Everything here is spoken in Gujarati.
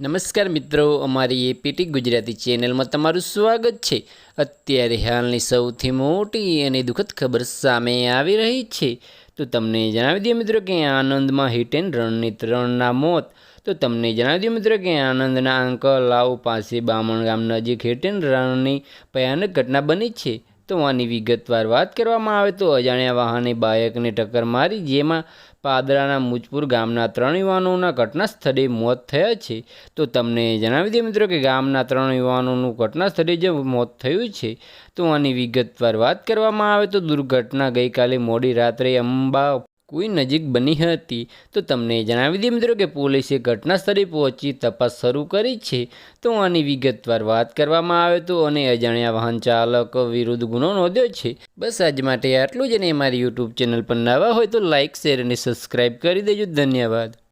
નમસ્કાર મિત્રો, અમારી એપીટી ગુજરાતી ચેનલમાં તમારું સ્વાગત છે. અત્યારે હાલની સૌથી મોટી અને દુઃખદ ખબર સામે આવી રહી છે. તો તમને જણાવી દઈએ મિત્રો કે આનંદમાં હિટ એન્ડ રનની ત્રણના મોત. તો તમને જણાવી દઈએ મિત્રો કે આનંદના અંકલાવ પાસે બામણ ગામ નજીક હિટ એન્ડ રનની ભયાનક ઘટના બની છે. તો આની વિગતવાર વાત કરવામાં આવે તો અજાણ્યા વાહને બાયકને ટક્કર મારી, જેમાં પાદરાના મુજપુર ગામના ત્રણ યુવાનોના ઘટના સ્થળે મોત થયા છે. તો તમને જણાવી દઈએ મિત્રો કે ગામના ત્રણ યુવાનોનું ઘટના સ્થળે જે મોત થયું છે. તો આની વિગતવાર વાત કરવામાં આવે તો દુર્ઘટના ગઈકાલે મોડી રાત્રે અંબા કોઈ નજીક બની હતી. તો તમને જણાવી દઈએ મિત્રો કે પોલીસે ઘટના સ્થળે પહોંચી તપાસ શરૂ કરી છે. તો આની વિગતવાર વાત કરવામાં આવે તો અને અજાણ્યા વાહન ચાલક વિરુદ્ધ ગુનો નોંધ્યો છે. બસ આજ માટે આટલું જ અને અમારી યુટ્યુબ ચેનલ પર નવા હોય તો લાઇક શેર અને સબસ્ક્રાઈબ કરી દેજો. ધન્યવાદ.